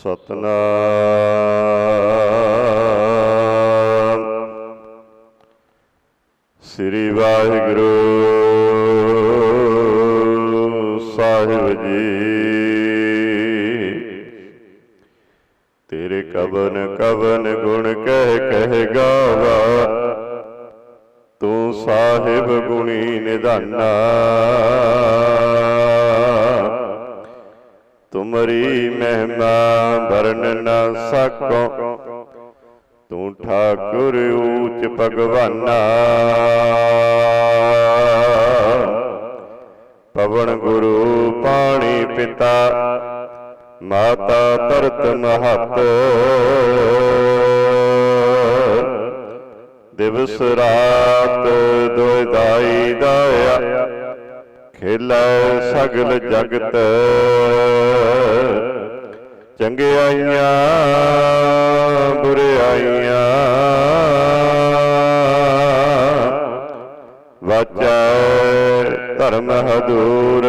ਸਤਨਾਮ। ਸ੍ਰੀ ਵਾਹਿਗੁਰੂ। ਨ ਸਕੋ। ਤੂੰ ਠਾਕੁਰ ਊਚ ਭਗਵਾਨਾ। ਪਵਨ ਗੁਰੂ ਪਾਣੀ ਪਿਤਾ, ਮਾਤਾ ਧਰਤ ਮਹਤ। ਦਿਵਸ ਰਾਤ ਦੁਇਦਾਈ ਦਾਇਆ, ਖੇਲਾ ਸਗਲ ਜਗਤ। ਚੰਗਿਆਈਆਂ ਬੁਰਿਆਈਆਂ। ਵਾਚੈ ਧਰਮ ਹਦੂਰ।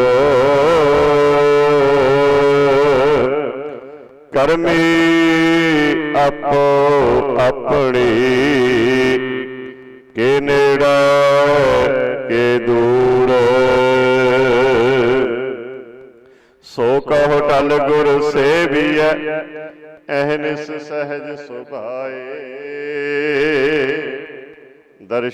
ਕਰਮੀ ਆਪੋ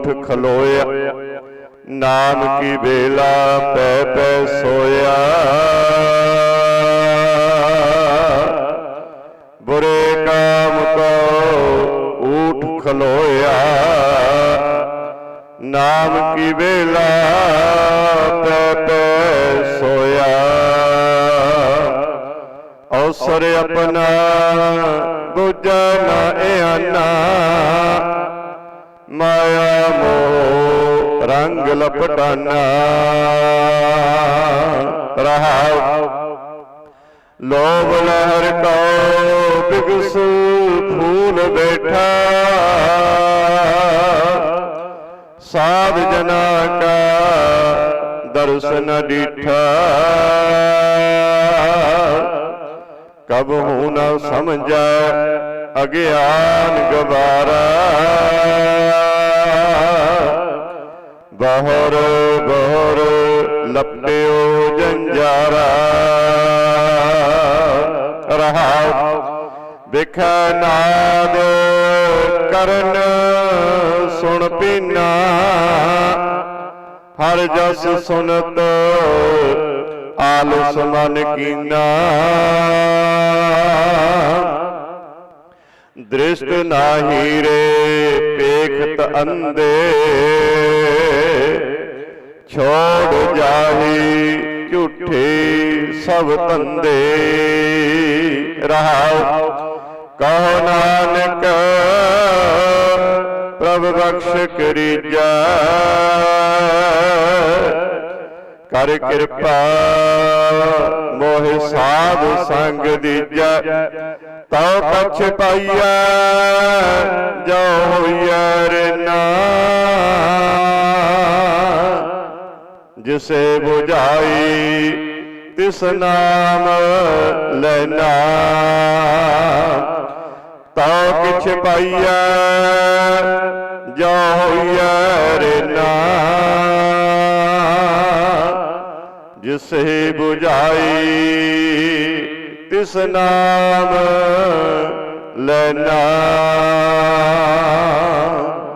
ਊਠ ਖਲੋਇਆ। ਨਾਮ ਕੀ ਵੇਲਾ ਪੈ ਪੈ ਸੋਇਆ। ਬੁਰੇ ਕਾਮ ਕੋ ਊਠ ਖਲੋਇਆ। ਨਾਮ ਕੀ ਵੇਲਾ ਪੈ ਪੈ ਸੋਇਆ। ਅਵਸਰ ਆਪਣਾ ਬੁਝਾ ਨਾ ਇਆਨਾ ਮਾਇਆ ਮੋਹ ਰੰਗ ਲਪਟਾਨਾ। ਰਹਾਉ। ਲੋਭ ਲਹਿਰ ਕੋ ਬਿਗਸ ਫੂਲ ਬੈਠਾ। ਸਾਧ ਜਨਾ ਕਾ ਦਰਸ਼ਨ ਡੀਠਾ। ਕਬ ਹੂ ਨਾ ਸਮਝੈ ਅਗਿਆਨ ਗਵਾਰਾ। ਬਹਰ ਬਹਰ ਲਪਟਿਓ ਜੰਜਾਰਾ। ਰਹਾਉ ਵਿਖੈ ਨਾਦ ਕਰਨ, ਸੁਣ ਪੀਨਾ। ਹਰ ਜਸ ਸੁਨਤ ਆਲਸ ਮਨ ਕੀਨਾ। ਦ੍ਰਿਸ਼ਟ ਨਾਹੀ ਰੇ ਪੇਖਤ ਅੰਦੇ ਛੋੜ ਜਾਹੀ ਝੂਠੇ ਸਭ ਤੰਦੇ ਰਹਾਉ ਕਹੋ ਨਾਨਕ ਪ੍ਰਭ ਬਖਸ਼ ਕਰੀਜੈ ਕਰ ਕਿਰਪਾ ਮੋਹਿ ਸਾਧ ਸੰਗ ਦੀਜੈ। ਤਉ ਪਛ ਪਾਈਐ ਜੋ ਹੋਈਐ ਰਨਾ। ਜਿਸੇ 부ਝਾਈ ਤਿਸ ਨਾਮ ਲੈਣਾ ਤਉ ਕਿਛ ਪਾਈਐ ਜੋ ਹੋਈਐ ਰਨਾ। ਜਿਸੇ 부ਝਾਈ ਤਿਸ ਨਾਮ ਲੈਣਾ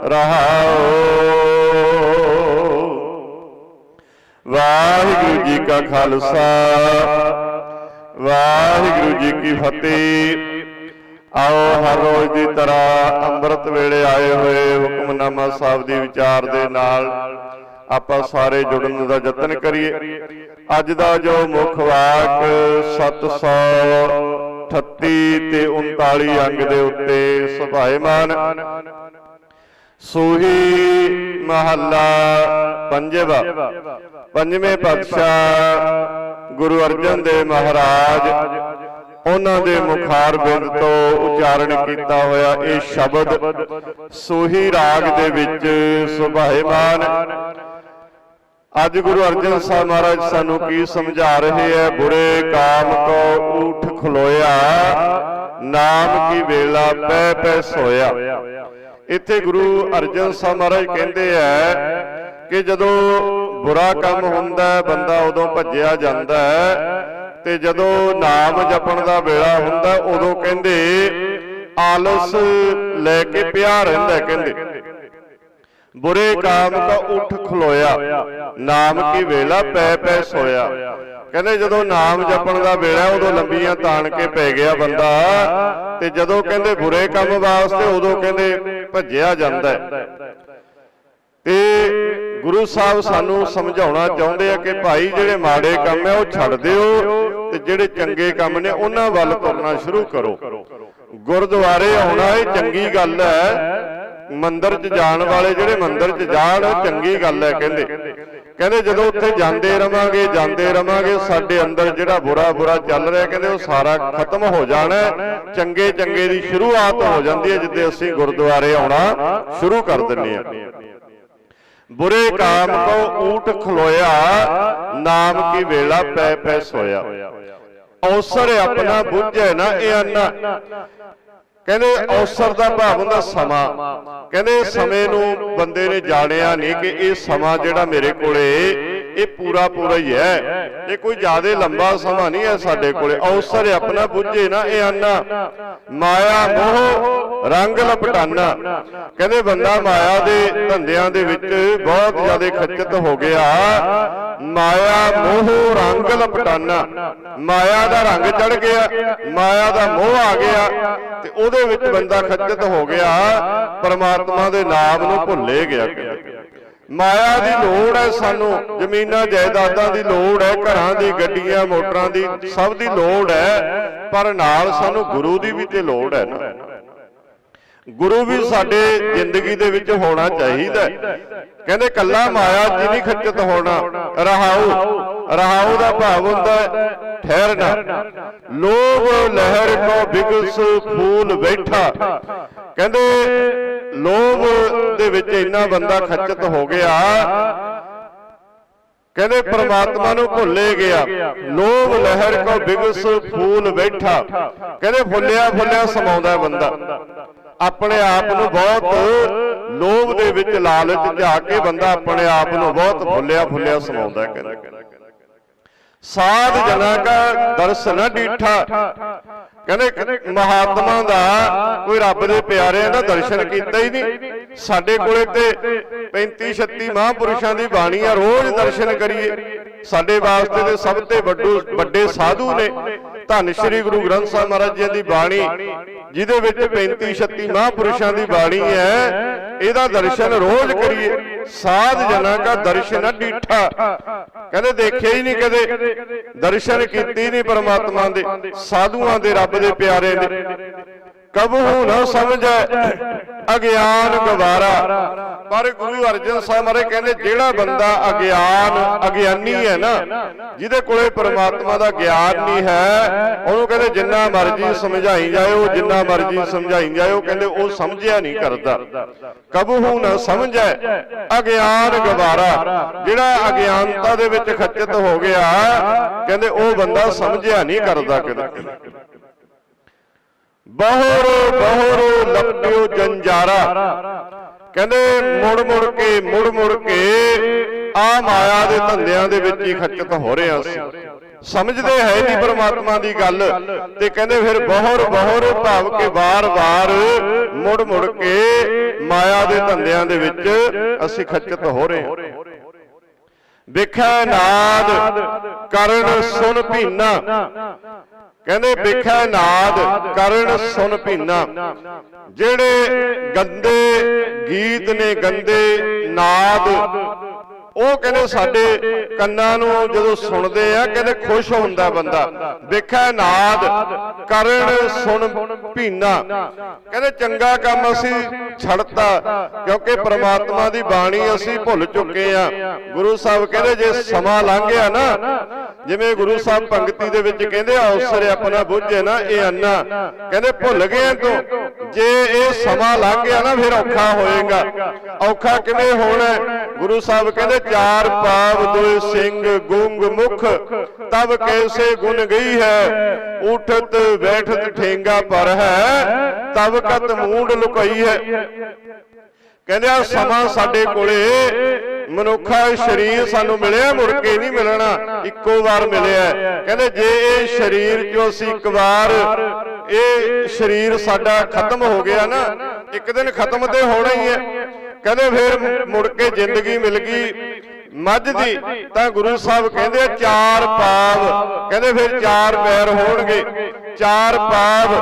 ਰਹਾਓ। ਵਾਹਿਗੁਰੂ ਜੀ ਕਾ ਖਾਲਸਾ, ਵਾਹਿਗੁਰੂ ਜੀ ਕੀ ਫਤਿਹ। ਆਓ ਹਰ ਰੋਜ਼ ਦੀ ਤਰ੍ਹਾਂ ਅੰਮ੍ਰਿਤ ਵੇਲੇ ਆਏ ਹੋਏ ਹੁਕਮਨਾਮਾ ਸਾਹਿਬ ਦੀ ਵਿਚਾਰ ਦੇ ਨਾਲ ਆਪਾਂ ਸਾਰੇ ਜੁੜਨ ਦਾ ਯਤਨ ਕਰੀਏ। ਅੱਜ ਦਾ ਜੋ ਮੁੱਖ ਵਾਕ 738 ਤੇ 39 ਅੰਗ ਦੇ ਉੱਤੇ ਸੁਭਾਏਮਾਨ। ਸੂਹੀ ਮਹੱਲਾ ਪੰਜਵਾ। ਪੰਜਵੇਂ ਪਾਤਸ਼ਾਹ ਗੁਰੂ ਅਰਜਨ ਦੇਵ ਮਹਾਰਾਜ ਉਹਨਾਂ ਦੇ ਮੁਖਾਰ ਬਿੰਦ ਤੋਂ ਉਚਾਰਨ ਕੀਤਾ ਹੋਇਆ ਇਹ ਸ਼ਬਦ ਸੂਹੀ ਰਾਗ ਦੇ ਵਿੱਚ ਸੁਭਾਏਮਾਨ ਅੱਜ ਗੁਰੂ ਅਰਜਨ ਸਾਹਿਬ ਮਹਾਰਾਜ ਸਾਨੂੰ ਕੀ ਸਮਝਾ ਰਹੇ ਹੈ ਬੁਰੇ ਕਾਮ ਕੋ ਊਠ ਖਲੋਇਆ ਨਾਮ ਕੀ ਵੇਲਾ ਪੈ ਪੈ ਸੋਇਆ। ਇੱਥੇ ਗੁਰੂ ਅਰਜਨ ਸਾਹਿਬ ਮਹਾਰਾਜ ਕਹਿੰਦੇ ਐ ਕਿ ਜਦੋਂ ਬੁਰਾ ਕੰਮ ਹੁੰਦਾ ਬੰਦਾ ਉਦੋਂ ਭੱਜਿਆ ਜਾਂਦਾ ਹੈ। ਤੇ ਜਦੋਂ ਨਾਮ ਜਪਣ ਦਾ ਵੇਲਾ ਹੁੰਦਾ, ਉਦੋਂ ਕਹਿੰਦੇ, ਆਲਸ ਲੈ ਕੇ ਪਿਆ ਰਹਿੰਦਾ ਕਹਿੰਦੇ। ਬੁਰੇ ਕਾਮ ਕਾ ਉੱਠ ਖਲੋਇਆ, ਨਾਮ ਕੀ ਵੇਲਾ ਪੈ ਪੈ ਸੋਇਆ। ਕਹਿੰਦੇ ਜਦੋਂ ਨਾਮ ਜਪਣ ਦਾ ਵੇਲਾ ਉਦੋਂ ਲੰਬੀਆਂ ਤਾਣ ਕੇ ਪੈ ਗਿਆ ਬੰਦਾ। ਤੇ ਜਦੋਂ ਕਹਿੰਦੇ ਬੁਰੇ ਕੰਮ ਵਾਸਤੇ, ਉਦੋਂ ਕਹਿੰਦੇ ਭੱਜਿਆ ਜਾਂਦਾ ਤੇ ਗੁਰੂ ਸਾਹਿਬ ਸਾਨੂੰ ਸਮਝਾਉਣਾ ਚਾਹੁੰਦੇ ਆ ਕਿ ਭਾਈ ਜਿਹੜੇ ਮਾੜੇ ਕੰਮ ਹੈ ਉਹ ਛੱਡ ਦਿਓ ਤੇ ਜਿਹੜੇ ਚੰਗੇ ਕੰਮ ਨੇ ਉਹਨਾਂ ਵੱਲ ਤੁਰਨਾ ਸ਼ੁਰੂ ਕਰੋ। ਗੁਰਦੁਆਰੇ ਆਉਣਾ ਇਹ ਚੰਗੀ ਗੱਲ ਹੈ। ਮੰਦਿਰ 'ਚ ਜਾਣ ਵਾਲੇ ਜਿਹੜੇ ਮੰਦਿਰ 'ਚ ਜਾਣ ਚੰਗੀ ਗੱਲ ਹੈ ਕਹਿੰਦੇ। ਕਹਿੰਦੇ ਜਦੋਂ ਉੱਥੇ ਜਾਂਦੇ ਰਵਾਂਗੇ ਜਾਂਦੇ ਰਵਾਂਗੇ, ਸਾਡੇ ਅੰਦਰ ਜਿਹੜਾ ਬੁਰਾ ਬੁਰਾ ਚੱਲ ਰਿਹਾ ਕਹਿੰਦੇ, ਉਹ ਸਾਰਾ ਖਤਮ ਹੋ ਜਾਣਾ ਚੰਗੇ ਚੰਗੇ ਦੀ ਸ਼ੁਰੂਆਤ ਹੋ ਜਾਂਦੀ ਹੈ ਜਿੱਦੇ ਅਸੀਂ ਗੁਰਦੁਆਰੇ ਆਉਣਾ ਸ਼ੁਰੂ ਕਰ ਦਿੰਨੇ ਆ ਬੁਰੇ ਕਾਮ ਕੋ ਊਟ ਖਲੋਇਆ ਨਾਮ ਕੀ ਵੇਲਾ ਪੈ ਪੈ ਸੋਇਆ। ਔਸਰ ਆਪਣਾ ਬੁੱਝੇ ਨਾ ਇਹ ਅੰਨਾ। ਕਹਿੰਦੇ ਔਸਰ ਦਾ ਭਾਵ ਹੁੰਦਾ ਸਮਾਂ। ਕਹਿੰਦੇ ਸਮੇਂ ਨੂੰ ਬੰਦੇ ਨੇ ਜਾਣਿਆ ਨਹੀਂ ਕਿ ਇਹ ਸਮਾਂ ਜਿਹੜਾ ਮੇਰੇ ਕੋਲੇ ਇਹ ਪੂਰਾ ਪੂਰਾ ਹੀ ਹੈ। ਇਹ ਕੋਈ ਜ਼ਿਆਦਾ ਲੰਬਾ ਸਮਾਂ ਨਹੀਂ ਹੈ ਸਾਡੇ ਕੋਲੇ। ਔਸਰ ਆਪਣਾ ਬੁੱਝੇ ਨਾ, ਇਹ ਅੰਨਾ। ਮਾਇਆ, ਮੋਹ, ਰੰਗ ਲਪਟਾਨਾ। ਕਹਿੰਦੇ ਬੰਦਾ ਮਾਇਆ ਦੇ ਧੰਦਿਆਂ ਦੇ ਵਿੱਚ ਬਹੁਤ ਜ਼ਿਆਦਾ ਖੱਚਤ ਹੋ ਗਿਆ। ਮਾਇਆ, ਮੋਹ, ਰੰਗ ਲਪਟਾਨਾ। ਮਾਇਆ ਦਾ ਰੰਗ ਚੜ ਗਿਆ, ਮਾਇਆ ਦਾ ਮੋਹ ਆ ਗਿਆ ਤੇ ਉਹਦੇ ਵਿੱਚ ਬੰਦਾ ਖੱਚਤ ਹੋ ਗਿਆ। ਪਰਮਾਤਮਾ ਦੇ ਨਾਮ ਨੂੰ ਭੁੱਲੇ ਗਿਆ। ਮਾਇਆ ਦੀ ਲੋੜ ਹੈ ਸਾਨੂੰ ਜ਼ਮੀਨਾਂ ਜਾਇਦਾਦਾਂ ਦੀ ਲੋੜ ਹੈ ਘਰਾਂ ਦੀ ਗੱਡੀਆਂ ਮੋਟਰਾਂ ਦੀ ਸਭ ਦੀ ਲੋੜ ਹੈ ਪਰ ਨਾਲ ਸਾਨੂੰ ਗੁਰੂ ਦੀ ਵੀ ਤੇ ਲੋੜ ਹੈ ਨਾ। ਗੁਰੂ ਵੀ ਸਾਡੇ ਜ਼ਿੰਦਗੀ ਦੇ ਵਿੱਚ ਹੋਣਾ ਚਾਹੀਦਾ ਕਹਿੰਦੇ ਕੱਲਾ ਮਾਇਆ ਜੀ ਨਹੀਂ ਖੱਚਤ ਹੋਣਾ, ਰਹਾਉ ਰਹਾਉ ਦਾ ਭਾਵ ਹੁੰਦਾ ਠਹਿਰਨਾ। ਲੋਭ ਲਹਿਰ ਕੋ ਬਿਗਸ ਫੂਲ ਬੈਠਾ। ਕਹਿੰਦੇ ਲੋਭ ਦੇ ਵਿੱਚ ਇੰਨਾ ਬੰਦਾ ਖੱਚਤ ਹੋ ਗਿਆ, ਕਹਿੰਦੇ ਪ੍ਰਮਾਤਮਾ ਨੂੰ ਭੁੱਲੇ ਗਿਆ। ਲੋਭ ਲਹਿਰ ਕੋ ਬਿਗਸ ਫੂਲ ਬੈਠਾ। ਕਹਿੰਦੇ ਫੁੱਲਿਆ ਫੁੱਲਿਆ ਸਮਾਉਂਦਾ ਬੰਦਾ। ਆਪਣੇ ਆਪ ਨੂੰ ਬਹੁਤ ਲੋਭ ਦੇ ਵਿੱਚ ਲਾਲਚ ਝਾ ਕੇ ਬੰਦਾ ਆਪਣੇ ਆਪ ਨੂੰ ਬਹੁਤ ਫੁੱਲਿਆ ਫੁੱਲਿਆ ਸਮਾਉਂਦਾ ਕਹਿੰਦੇ। ਸਾਧ ਜਨਾ ਕਾ ਦਰਸ਼ਨ ਡੀਠਾ। ਕਹਿੰਦੇ ਮਹਾਤਮਾ ਦਾ ਕੋਈ ਰੱਬ ਦੇ ਪਿਆਰਿਆਂ ਦਾ ਦਰਸ਼ਨ ਕੀਤਾ ਹੀ ਨਹੀਂ। ਸਾਡੇ ਕੋਲੇ ਤੇ 35 36 ਮਹਾਂਪੁਰਸ਼ਾਂ ਦੀ ਬਾਣੀ ਆ, ਰੋਜ਼ ਦਰਸ਼ਨ ਕਰੀਏ। ਸਾਡੇ ਵਾਸਤੇ ਤੇ ਸਭ ਤੋਂ ਵੱਡੂ, ਵੱਡੇ ਸਾਧੂ ਨੇ। ਧੰਨ ਸ਼੍ਰੀ ਗੁਰੂ ਗ੍ਰੰਥ ਸਾਹਿਬ ਮਹਾਰਾਜ ਜੀ ਦੀ ਬਾਣੀ, ਜਿਹਦੇ ਵਿੱਚ 35 36 ਮਹਾਂਪੁਰਸ਼ਾਂ ਦੀ ਬਾਣੀ ਹੈ। ਇਹਦਾ ਦਰਸ਼ਨ ਰੋਜ਼ ਕਰੀਏ। ਸਾਧ ਜਨਾ ਕਾ ਦਰਸ਼ਨ ਡੀਠਾ ਕਹਿੰਦੇ ਦੇਖਿਆ ਹੀ ਨਹੀਂ ਕਦੇ। ਦਰਸ਼ਨ ਕੀਤੀ ਨਹੀਂ ਪਰਮਾਤਮਾ ਦੇ। ਸਾਧੂਆਂ ਦੇ ਰੱਬ ਦੇ ਪਿਆਰੇ ਨੇ। ਕਬਹੂ ਨਾ ਸਮਝੈ ਅਗਿਆਨ ਗਵਾਰਾ ਪਰ ਗੁਰੂ ਅਰਜਨ ਸਾਹਿਬ ਮਾਰੇ ਕਹਿੰਦੇ ਜਿਹੜਾ ਬੰਦਾ ਅਗਿਆਨ ਅਗਿਆਨੀ ਹੈ ਨਾ ਜਿਹਦੇ ਕੋਲੇ ਪਰਮਾਤਮਾ ਦਾ ਗਿਆਨ ਨਹੀਂ ਹੈ ਉਹਨੂੰ ਕਹਿੰਦੇ ਜਿੰਨਾ ਮਰਜ਼ੀ ਸਮਝਾਈ ਜਾਇਓ ਜਿੰਨਾ ਮਰਜ਼ੀ ਸਮਝਾਈ ਜਾਇਓ ਕਹਿੰਦੇ ਉਹ ਸਮਝਿਆ ਨਹੀਂ ਕਰਦਾ। ਕਬਹੂ ਨਾ ਸਮਝੈ ਅਗਿਆਨ ਗਵਾਰਾ ਜਿਹੜਾ ਅਗਿਆਨਤਾ ਦੇ ਵਿੱਚ ਖੱਚਤ ਹੋ ਗਿਆ ਕਹਿੰਦੇ ਉਹ ਬੰਦਾ ਸਮਝਿਆ ਨਹੀਂ ਕਰਦਾ ਕਦੇ। ਬਹੁਰ ਬਹੁਰ ਲਪਟਿਓ ਜੰਜਾਰਾ। ਕਹਿੰਦੇ ਮੁੜ ਮੁੜ ਕੇ, ਮੁੜ ਮੁੜ ਕੇ ਆ ਮਾਇਆ ਦੇ ਧੰਦਿਆਂ ਦੇ ਵਿੱਚ ਹੀ ਖੱਚਤ ਹੋ ਰਹੇ ਸੀ। ਸਮਝਦੇ ਹੈ ਨਹੀਂ ਪਰਮਾਤਮਾ ਦੀ ਗੱਲ ਤੇ ਕਹਿੰਦੇ ਫਿਰ ਬਹੁਰ, ਬਹਰ ਭਾਵ ਕੇ ਵਾਰ-ਵਾਰ ਮੁੜ ਮੁੜ ਕੇ ਮਾਇਆ ਦੇ ਧੰਦਿਆਂ ਦੇ ਵਿੱਚ ਅਸੀਂ ਖੱਚਤ ਹੋ ਰਹੇ ਹਾਂ। ਵਿਖੈ ਨਾਦ ਕਰਨ ਸੁਨ ਭੀਨਾ। ਕਹਿੰਦੇ ਵਿਖੈ ਨਾਦ ਕਰਨ ਸੁਨ ਭੀਨਾ। ਜਿਹੜੇ ਗੰਦੇ ਗੀਤ ਨੇ ਗੰਦੇ ਨਾਦ ਉਹ ਕਹਿੰਦੇ ਸਾਡੇ ਕੰਨਾਂ ਨੂੰ ਜਦੋਂ ਸੁਣਦੇ ਆ, ਕਹਿੰਦੇ ਖੁਸ਼ ਹੁੰਦਾ ਬੰਦਾ। ਵੇਖਿਆ ਨਾਦ, ਕਰਨ ਸੁਣ ਭੀਨਾ। ਕਹਿੰਦੇ ਚੰਗਾ ਕੰਮ ਅਸੀਂ ਛੱਡਤਾ, ਕਿਉਂਕਿ ਪ੍ਰਮਾਤਮਾ ਦੀ ਬਾਣੀ ਅਸੀਂ ਭੁੱਲ ਚੁੱਕੇ ਆ। ਗੁਰੂ ਸਾਹਿਬ ਕਹਿੰਦੇ ਜੇ ਸਮਾਂ ਲੰਘ ਗਿਆ ਨਾ, ਜਿਵੇਂ ਗੁਰੂ ਸਾਹਿਬ ਪੰਕਤੀ ਦੇ ਵਿੱਚ ਕਹਿੰਦੇ ਆ ਆਪਣਾ ਬੁੱਝੇ ਨਾ, ਇਹ ਅੰਨਾ। ਕਹਿੰਦੇ ਭੁੱਲ ਗਏ ਤੋਂ। ਜੇ ਇਹ ਸਮਾਂ ਲੰਘ ਗਿਆ ਨਾ, ਫਿਰ ਔਖਾ ਹੋਏਗਾ। ਔਖਾ ਕਿਵੇਂ ਹੋਣਾ? ਗੁਰੂ ਸਾਹਿਬ ਕਹਿੰਦੇ ਚਾਰ ਪਾਵ ਦੋਇ ਸਿੰਘ ਗੁੰਗ ਮੁਖ ਤਬ ਕੈਸੇ ਗੁਣ ਗਈ ਹੈ? ਉਠਤ ਬੈਠਤ ਠੇਂਗਾ ਪਰ ਹੈ ਤਬ ਕਤ ਮੂੰਡ ਲੁਕਾਈ ਹੈ। ਕਹਿੰਦੇ ਆ, ਸਮਾਂ ਸਾਡੇ ਕੋਲੇ, ਮਨੁੱਖਾ ਸਰੀਰ ਸਾਨੂੰ ਮਿਲਿਆ, ਮੁੜ ਕੇ ਨਹੀਂ ਮਿਲਣਾ, ਇੱਕੋ ਵਾਰ ਮਿਲਿਆ। ਕਹਿੰਦੇ, ਜੇ ਇਹ ਸਰੀਰ ਚੋਂ ਅਸੀਂ ਇੱਕ ਵਾਰ, ਇਹ ਸਰੀਰ ਸਾਡਾ ਖਤਮ ਹੋ ਗਿਆ ਨਾ ਇੱਕ ਦਿਨ ਖਤਮ ਤੇ ਹੋਣਾ ਹੀ ਹੈ। ਕਹਿੰਦੇ ਫਿਰ ਮੁੜ ਕੇ ਜ਼ਿੰਦਗੀ ਮਿਲ ਗਈ। ਮੱਝ ਦੀ ਤਾਂ ਗੁਰੂ ਸਾਹਿਬ ਕਹਿੰਦੇ ਚਾਰ ਪਾਵ। ਕਹਿੰਦੇ ਫਿਰ ਚਾਰ ਪੈਰ ਹੋਣਗੇ। ਚਾਰ ਪਾਵ।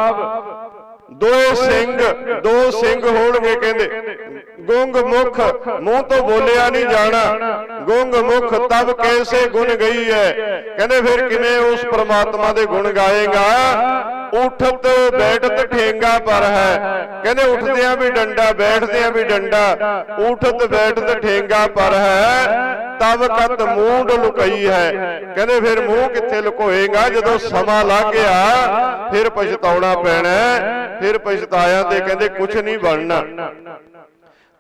ਦੋਏ ਸਿੰਘ, ਦੋ ਸਿੰਘ ਹੋਣਗੇ ਕਹਿੰਦੇ। ਗੁੰਗ ਮੁਖ, ਮੂੰਹ ਤੋਂ ਬੋਲਿਆ ਨਹੀਂ ਜਾਣਾ। ਗੁੰਗ ਮੁਖ ਤਬ ਕੈਸੇ ਗੁਣ ਗਈ ਹੈ? ਕਹਿੰਦੇ ਫਿਰ ਕਿਵੇਂ ਉਸ ਪ੍ਰਮਾਤਮਾ ਦੇ ਗੁਣ ਗਾਏਗਾ? ਉਠਤ ਬੈਠਤ ਠੇਂਗਾ ਪਰ ਹੈ। ਕਹਿੰਦੇ ਉੱਠਦਿਆਂ ਵੀ ਡੰਡਾ, ਬੈਠਦਿਆਂ ਵੀ ਡੰਡਾ। ਉਠਤ ਬੈਠਤ ਠੇਂਗਾ ਪਰ ਹੈ। ਤਬ ਕਤ ਮੂੰਡ ਲੁਕਈ ਹੈ। ਕਹਿੰਦੇ ਫਿਰ ਮੂੰਹ ਕਿੱਥੇ ਲੁਕੋਏਗਾ? ਜਦੋਂ ਸਮਾਂ ਲੰਘ ਗਿਆ, ਫਿਰ ਪਛਤਾਉਣਾ ਪੈਣਾ ਫਿਰ ਪਛਤਾਇਆ ਤੇ ਕਹਿੰਦੇ ਕੁਝ ਨਹੀਂ ਬਣਨਾ।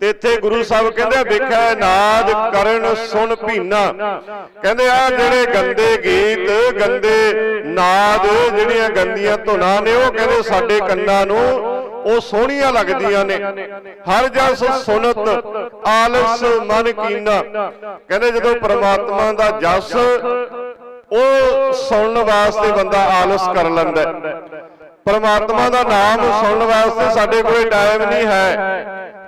ਤੇ ਇੱਥੇ ਗੁਰੂ ਸਾਹਿਬ ਕਹਿੰਦੇ ਵੇਖਿਆ ਨਾਦ ਕਰਨ ਸੁਣ ਭੀਨਾ। ਕਹਿੰਦੇ ਆ ਜਿਹੜੇ ਗੰਦੇ ਗੀਤ ਗੰਦੇ ਨਾਦ ਜਿਹੜੀਆਂ ਗੰਦੀਆਂ ਧੁਨਾਂ ਨੇ ਉਹ ਕਹਿੰਦੇ ਸਾਡੇ ਕੰਨਾਂ ਨੂੰ ਉਹ ਸੋਹਣੀਆਂ ਲੱਗਦੀਆਂ ਨੇ। ਹਰ ਜਸ ਸੁਨਤ ਆਲਸ ਮਨ ਕੀਨਾ। ਕਹਿੰਦੇ ਜਦੋਂ ਪ੍ਰਮਾਤਮਾ ਦਾ ਜਸ ਉਹ ਸੁਣਨ ਵਾਸਤੇ ਬੰਦਾ ਆਲਸ ਕਰ ਲੈਂਦਾ। ਪਰਮਾਤਮਾ ਦਾ ਨਾਮ ਸੁਣਨ ਵਾਸਤੇ ਸਾਡੇ ਕੋਲੇ ਟਾਈਮ ਨਹੀਂ ਹੈ।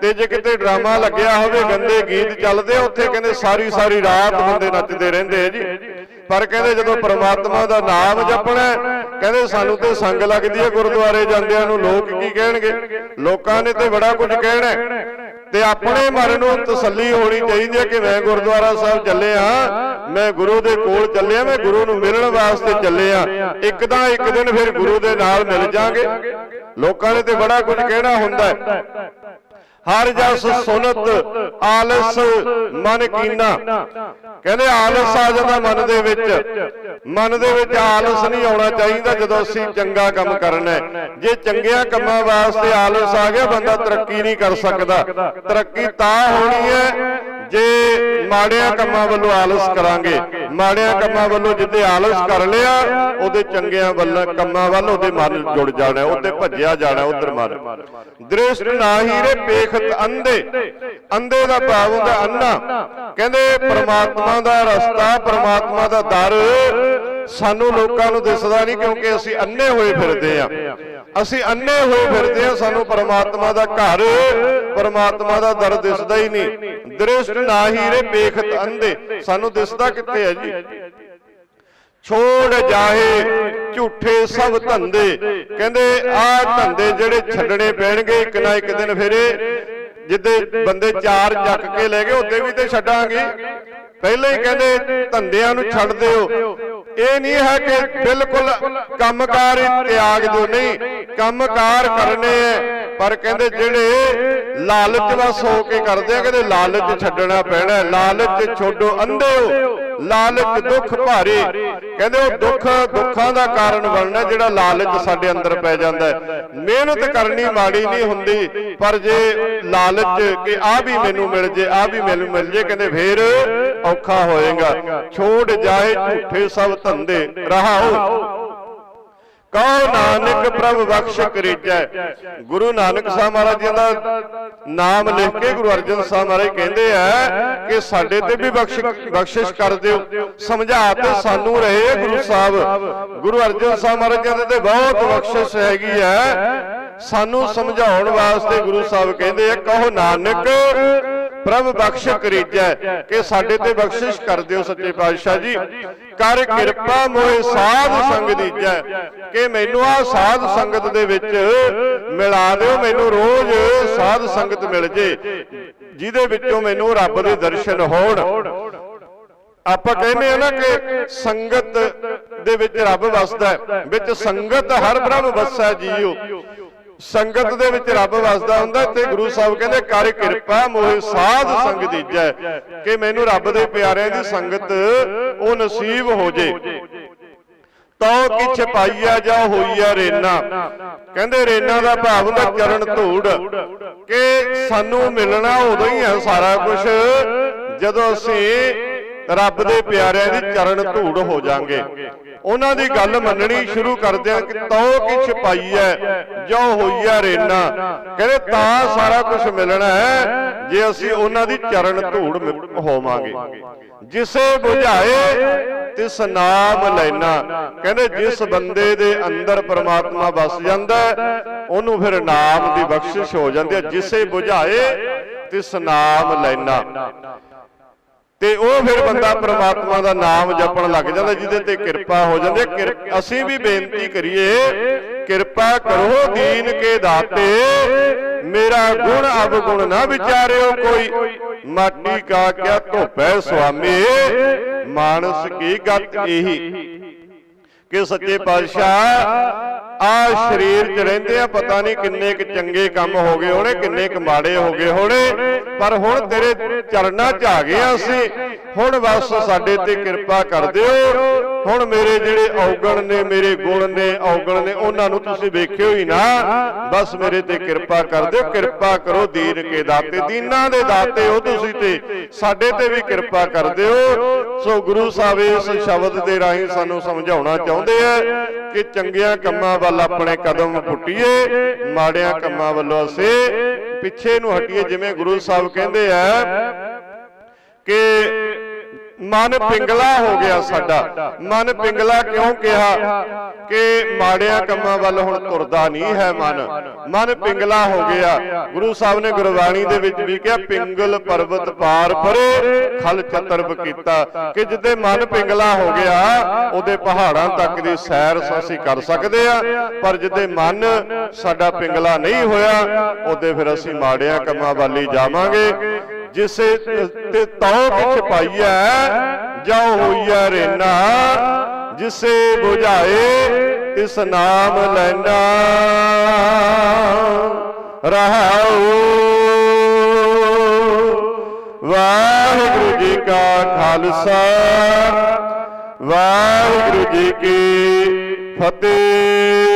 ਤੇ ਜੇ ਕਿਤੇ ਡਰਾਮਾ ਲੱਗਿਆ ਹੋਵੇ, ਗੰਦੇ ਗੀਤ ਚੱਲਦੇ ਉੱਥੇ ਕਹਿੰਦੇ ਸਾਰੀ ਸਾਰੀ ਰਾਤ ਬੰਦੇ ਨੱਚਦੇ ਰਹਿੰਦੇ ਆ ਜੀ। ਪਰ ਕਹਿੰਦੇ ਜਦੋਂ ਪਰਮਾਤਮਾ ਦਾ ਨਾਮ ਜਪਣਾ ਕਹਿੰਦੇ ਸਾਨੂੰ ਤੇ ਸੰਗ ਲੱਗਦੀ ਹੈ ਗੁਰਦੁਆਰੇ ਜਾਂਦਿਆਂ ਨੂੰ ਲੋਕ ਕੀ ਕਹਿਣਗੇ? ਲੋਕਾਂ ਨੇ ਤੇ ਬੜਾ ਕੁਝ ਕਹਿਣਾ ਤੇ ਆਪਣੇ ਮਨ ਨੂੰ ਤਸੱਲੀ ਹੋਣੀ ਚਾਹੀਦੀ ਹੈ ਕਿ ਮੈਂ ਗੁਰਦੁਆਰਾ ਸਾਹਿਬ ਚੱਲਿਆ ਮੈਂ ਗੁਰੂ ਦੇ ਕੋਲ ਚੱਲਿਆ ਮੈਂ ਗੁਰੂ ਨੂੰ ਮਿਲਣ ਵਾਸਤੇ ਚੱਲੇ ਚੱਲਿਆ ਇੱਕ ਤਾਂ ਇੱਕ ਦਿਨ ਫਿਰ ਗੁਰੂ ਦੇ ਨਾਲ ਮਿਲ ਜਾਾਂਗੇ। ਲੋਕਾਂ ਨੇ ਤੇ ਬੜਾ ਕੁਝ ਕਹਿਣਾ ਹੁੰਦਾ ਹੈ। ਹਰ ਜਸ ਸੁਨਤ ਆਲਸ ਮਨ ਕੀਨਾ। ਕਹਿੰਦੇ ਆਲਸ ਆ ਜਾਂਦਾ ਮਨ ਦੇ ਵਿੱਚ। ਮਨ ਦੇ ਵਿੱਚ ਆਲਸ ਨਹੀਂ ਆਉਣਾ ਚਾਹੀਦਾ ਜਦੋਂ ਅਸੀਂ ਚੰਗਾ ਕੰਮ ਕਰਨਾ ਹੈ। ਜੇ ਚੰਗਿਆਂ ਕੰਮਾਂ ਵਾਸਤੇ ਆਲਸ ਆ ਗਿਆ ਬੰਦਾ ਤਰੱਕੀ ਨਹੀਂ ਕਰ ਸਕਦਾ। ਤਰੱਕੀ ਤਾਂ ਹੋਣੀ ਹੈ ਜੇ ਮਾੜਿਆਂ ਕੰਮਾਂ ਵੱਲੋਂ ਆਲਸ ਕਰਾਂਗੇ। ਮਾੜਿਆਂ ਕੰਮਾਂ ਵੱਲੋਂ ਜਿੱਦੇ ਆਲਸ ਕਰ ਲਿਆ ਉਹਦੇ ਚੰਗਿਆਂ ਵੱਲ ਕੰਮਾਂ ਵੱਲ ਉਹਦੇ ਮਨ ਜੁੜ ਜਾਣਾ ਉਹਦੇ ਭੱਜਿਆ ਜਾਣਾ ਉਧਰ ਮਨ। ਦ੍ਰਿਸ਼ਟ ਨਾਹੀ ਰੇ ਪੇਖਤ ਅੰਧੇ। ਅੰਧੇ। ਦਾ ਭਾਵ ਹੁੰਦਾ ਅੰਨਾ। ਕਹਿੰਦੇ ਪ੍ਰਮਾਤਮਾ ਦਾ ਰਸਤਾ ਪ੍ਰਮਾਤਮਾ ਦਾ ਦਰ। ਸਾਨੂੰ ਲੋਕਾਂ ਨੂੰ ਦਿਸਦਾ ਨਹੀਂ ਕਿਉਂਕਿ ਅਸੀਂ ਅੰਨੇ ਹੋਏ ਫਿਰਦੇ ਆ ਅਸੀਂ ਅੰਨੇ ਹੋਏ ਫਿਰਦੇ ਆ ਸਾਨੂੰ ਪਰਮਾਤਮਾ ਦਾ ਘਰ ਪਰਮਾਤਮਾ ਦਾ ਦਰ ਦਿਸਦਾ ਹੀ ਨਹੀਂ। ਦ੍ਰਿਸ਼ਟ ਨਾਹੀ ਰੇ ਪੇਖਤ ਅੰਧੇ। ਸਾਨੂੰ ਦਿਸਦਾ ਕਿੱਥੇ ਹੈ ਜੀ? ਛੋੜ ਜਾਏ ਝੂਠੇ ਸਭ ਧੰਦੇ। ਕਹਿੰਦੇ ਆਹ ਧੰਦੇ ਜਿਹੜੇ ਛੱਡਣੇ ਪੈਣਗੇ ਇੱਕ ਨਾ ਇੱਕ ਦਿਨ ਫਿਰ। ਜਿੱਦੇ ਬੰਦੇ ਚਾਰ ਚੱਕ ਕੇ ਲੈ ਗਏ ਉਹਦੇ ਵੀ ਤੇ ਛੱਡਾਂਗੇ। ਪਹਿਲਾਂ ਹੀ ਕਹਿੰਦੇ ਧੰਦਿਆਂ ਨੂੰ ਛੱਡ ਦਿਓ ਇਹ ਨਹੀਂ ਹੈ ਕਿ ਬਿਲਕੁਲ ਕੰਮਕਾਰ ਹੀ ਤਿਆਗ ਜੋ ਨਹੀਂ, ਕੰਮਕਾਰ ਕਰਨੇ ਹੈ। ਪਰ ਕਹਿੰਦੇ ਜਿਹੜੇ ਲਾਲਚ ਵਸ ਹੋ ਕੇ ਕਰਦੇ ਆ, ਕਹਿੰਦੇ ਲਾਲਚ ਛੱਡਣਾ ਪੈਣਾ ਲਾਲਚ ਛੋਡੋ ਅੰਧਿਓ ਲਾਲਚ ਦੁੱਖ ਭਾਰੇ। ਕਹਿੰਦੇ ਉਹ ਦੁੱਖ ਦੁੱਖਾਂ ਦਾ ਕਾਰਨ ਬਣਨਾ ਜਿਹੜਾ ਲਾਲਚ ਸਾਡੇ ਅੰਦਰ ਪੈ ਜਾਂਦਾ ਹੈ। ਮਿਹਨਤ ਕਰਨੀ ਮਾੜੀ ਨਹੀਂ ਹੁੰਦੀ ਪਰ ਜੇ ਲਾਲਚ ਕਿ ਆ ਵੀ ਮੈਨੂੰ ਮਿਲ ਜੇ ਆ ਵੀ ਮੈਨੂੰ ਮਿਲ ਜੇ ਕਹਿੰਦੇ ਫੇਰ ਔਖਾ ਹੋਏਗਾ। ਛੋੜ ਜਾਏ ਝੂਠੇ ਸਭ ਧੰਦੇ ਰਹਾਓ ਕਹੋ ਨਾਨਕ ਪ੍ਰਭ ਬਖਸ਼ ਕਰੀਜੈ ਗੁਰੂ ਨਾਨਕ ਸਾਹਿਬ ਮਹਾਰਾਜ ਜੀ ਦਾ ਨਾਮ ਲਿਖ ਕੇ ਗੁਰੂ ਅਰਜਨ ਸਾਹਿਬ ਮਹਾਰਾਜ ਕਹਿੰਦੇ ਆ ਕਿ ਸਾਡੇ ਤੇ ਵੀ ਬਖਸ਼ ਬਖਸ਼ਿਸ਼ ਕਰ ਦਿਓ। ਸਮਝਾ ਤੇ ਸਾਨੂੰ ਰਹੇ ਗੁਰੂ ਸਾਹਿਬ। ਗੁਰੂ ਅਰਜਨ ਸਾਹਿਬ ਮਹਾਰਾਜ ਜੀ ਦੇ ਤੇ ਬਹੁਤ ਬਖਸ਼ਿਸ਼ ਹੈਗੀ ਹੈ। ਸਾਨੂੰ ਸਮਝਾਉਣ ਵਾਸਤੇ ਗੁਰੂ ਸਾਹਿਬ ਕਹਿੰਦੇ ਆ, ਕਹੋ ਨਾਨਕ ਪ੍ਰਭ ਬਖਸ਼ ਕਰੀਜੈ ਕਿ ਸਾਡੇ ਤੇ ਬਖਸ਼ਿਸ਼ ਕਰ ਦਿਓ ਸੱਚੇ ਪਾਤਸ਼ਾਹ ਜੀ। ਕਰ ਕਿਰਪਾ ਮੋਏ ਸਾਧ ਸੰਗ ਦੀਜੈ ਕਿ ਮੈਨੂੰ ਆ ਸਾਧ ਸੰਗਤ ਦੇ ਵਿੱਚ ਮਿਲਾ ਦਿਓ, ਮੈਨੂੰ ਰੋਜ਼ ਸਾਧ ਸੰਗਤ ਮਿਲ ਜੇ, ਜਿਹਦੇ ਵਿੱਚੋਂ ਮੈਨੂੰ ਰੱਬ ਦੇ ਦਰਸ਼ਨ ਹੋਣ। ਆਪਾਂ ਕਹਿੰਦੇ ਆ ਨਾ ਕਿ ਸੰਗਤ ਦੇ ਵਿੱਚ ਰੱਬ ਵਸਦਾ ਵਿੱਚ ਸੰਗਤ ਹਰ ਬ੍ਰਹਮ ਵਸੈ ਜੀਓ। ਸੰਗਤ ਦੇ ਵਿੱਚ ਰੱਬ ਵਸਦਾ ਹੁੰਦਾ ਤੇ ਗੁਰੂ ਸਾਹਿਬ ਕਹਿੰਦੇ, ਕਰ ਕਿਰਪਾ, ਮੋਹਿ ਸਾਧ ਸੰਗ ਦੀਜੈ। ਕਿ ਮੈਨੂੰ ਰੱਬ ਦੇ ਪਿਆਰਿਆਂ ਦੀ ਸੰਗਤ ਉਹ ਨਸੀਬ ਹੋ ਜੇ। ਤਉ ਕਿਛ ਪਾਈਆ ਜਾ ਹੋਈਆ ਰੇਨਾ। ਕਹਿੰਦੇ, ਰੇਨਾ ਦਾ ਭਾਵ ਹੁੰਦਾ ਚਰਨ ਧੂੜ। ਕਿ ਸਾਨੂੰ ਮਿਲਣਾ ਉਦੋਂ ਹੀ ਹੈ ਸਾਰਾ ਕੁਝ ਜਦੋਂ ਅਸੀਂ ਰੱਬ ਦੇ ਪਿਆਰਿਆਂ ਦੀ ਚਰਨ ਧੂੜ ਹੋ ਜਾਾਂਗੇ। ਉਹਨਾਂ ਦੀ ਗੱਲ ਮੰਨਣੀ ਸ਼ੁਰੂ ਕਰਦੇ ਆ ਕਿ ਤਉ ਕਿਛ ਪਾਈਐ ਜੋ ਹੋਈਆ ਰੇਨਾ। ਕਹਿੰਦੇ ਤਾਂ ਸਾਰਾ ਕੁਝ ਮਿਲਣਾ ਹੈ ਜੇ ਅਸੀਂ ਉਹਨਾਂ ਦੀ ਚਰਨ ਧੂੜ ਹੋਵਾਂਗੇ। ਜਿਸੇ 부ਝਾਏ ਤਿਸ ਨਾਮ ਲੈਣਾ। ਕਹਿੰਦੇ ਜਿਸ ਬੰਦੇ ਦੇ ਅੰਦਰ ਪ੍ਰਮਾਤਮਾ ਵਸ ਜਾਂਦਾ ਹੈ, ਉਹਨੂੰ ਫਿਰ ਨਾਮ ਦੀ ਬਖਸ਼ਿਸ਼ ਹੋ ਜਾਂਦੀ ਹੈ। ਜਿਸੇ 부ਝਾਏ ਤਿਸ ਨਾਮ ਲੈਣਾ। ਤੇ ਉਹ ਫਿਰ ਬੰਦਾ ਪ੍ਰਮਾਤਮਾ ਦਾ ਨਾਮ ਜਪਣ ਲੱਗ ਜਾਂਦਾ ਜਿਹਦੇ ਤੇ ਕਿਰਪਾ ਹੋ ਜਾਂਦੀ ਹੈ। ਅਸੀਂ ਵੀ ਬੇਨਤੀ ਕਰੀਏ ਕਿਰਪਾ ਕਰੋ ਦੀਨ ਕੇ ਦਾਤੇ ਮੇਰਾ ਗੁਣ ਅਵਗੁਣ ਨਾ ਵਿਚਾਰਿਓ ਕੋਈ ਮਾਟੀ ਕਾ ਕਿਆ ਧੋਪੈ ਸੁਆਮੀ। ਮਾਨਸ ਕੀ ਗਤ ਇਹੀ। ਕਿ ਸੱਚੇ ਪਾਤਸ਼ਾਹ ਆ ਸਰੀਰ 'ਚ ਰਹਿੰਦੇ ਆ ਪਤਾ ਨਹੀਂ ਕਿੰਨੇ ਕੁ ਚੰਗੇ ਕੰਮ ਹੋ ਗਏ ਹੋਣੇ ਕਿੰਨੇ ਕੁ ਮਾੜੇ ਹੋ ਗਏ ਹੋਣੇ ਪਰ ਹੁਣ ਤੇਰੇ ਚਰਨਾਂ 'ਚ ਆ ਗਏ ਆ ਅਸੀਂ। ਹੁਣ ਬਸ ਸਾਡੇ ਤੇ ਕਿਰਪਾ ਕਰ ਦਿਓ। ਹੁਣ ਮੇਰੇ ਜਿਹੜੇ ਔਗਣ ਨੇ ਮੇਰੇ ਗੁਣ ਨੇ ਔਗਣ ਨੇ ਉਹਨਾਂ ਨੂੰ ਤੁਸੀਂ ਵੇਖਿਓ ਹੀ ਨਾ। ਬਸ ਮੇਰੇ ਤੇ ਕਿਰਪਾ ਕਰ ਦਿਓ ਕਿਰਪਾ ਕਰੋ ਦੀਨ ਕੇ ਦਾਤੇ ਦੀਨਾਂ ਦੇ ਦਾਤੇ ਹੋ ਤੁਸੀਂ ਤੇ। ਸਾਡੇ ਤੇ ਵੀ ਕਿਰਪਾ ਕਰ ਦਿਓ। ਸੋ ਗੁਰੂ ਸਾਹਿਬ ਇਸ ਸ਼ਬਦ ਦੇ ਰਾਹੀਂ ਸਾਨੂੰ ਸਮਝਾਉਣਾ ਚਾਹੁੰਦੇ ਆ ਕਿ ਚੰਗਿਆਂ ਕੰਮਾਂ ਵੱਲ ਆਪਣੇ ਕਦਮ ਪੁੱਟੀਏ ਮਾੜਿਆਂ ਕੰਮਾਂ ਵੱਲੋਂ ਅਸੀਂ ਪਿੱਛੇ ਨੂੰ ਹਟੀਏ ਜਿਵੇਂ ਗੁਰੂ ਸਾਹਿਬ ਕਹਿੰਦੇ ਆ ਕਿ ਮਨ ਪਿੰਗਲਾ ਹੋ ਗਿਆ ਸਾਡਾ। ਮਨ ਪਿੰਗਲਾ ਕਿਉਂ ਕਿਹਾ ਕਿ ਮਾੜਿਆਂ ਕੰਮਾਂ ਵੱਲ ਹੁਣ ਤੁਰਦਾ ਨਹੀਂ ਹੈ ਮਨ। ਮਨ ਪਿੰਗਲਾ ਹੋ ਗਿਆ। ਗੁਰੂ ਸਾਹਿਬ ਨੇ ਗੁਰਬਾਣੀ ਦੇ ਵਿੱਚ ਵੀ ਕਿਹਾ ਪਿੰਗਲ ਪਰਬਤ ਪਾਰ ਪਰੇ ਖਲ ਚਤਰਬ ਕੀਤਾ। ਕਿ ਜਿੱਦੇ ਮਨ ਪਿੰਗਲਾ ਹੋ ਗਿਆ ਉਹਦੇ ਪਹਾੜਾਂ ਤੱਕ ਦੀ ਸੈਰ ਅਸੀਂ ਕਰ ਸਕਦੇ ਆ ਪਰ ਜਿੱਦੇ ਮਨ ਸਾਡਾ ਪਿੰਗਲਾ ਨਹੀਂ ਹੋਇਆ ਉਹਦੇ ਫਿਰ ਅਸੀਂ ਮਾੜਿਆਂ ਕੰਮਾਂ ਵੱਲ ਹੀ ਜਾਵਾਂਗੇ। ਜਿਸੇ ਤੇ ਤਉ ਵਿੱਚ ਪਾਈਐ ਜਾਉ ਹੋਈਐ ਰੇਨਾ ਜਿਸੇ 부ਝਾਏ ਤਿਸ ਨਾਮ ਲੈਣਾ ਰਹਾਉ ਵਾਹਿਗੁਰੂ ਜੀ ਕਾ ਖਾਲਸਾ ਵਾਹਿਗੁਰੂ ਜੀ ਕੀ ਫਤਿਹ।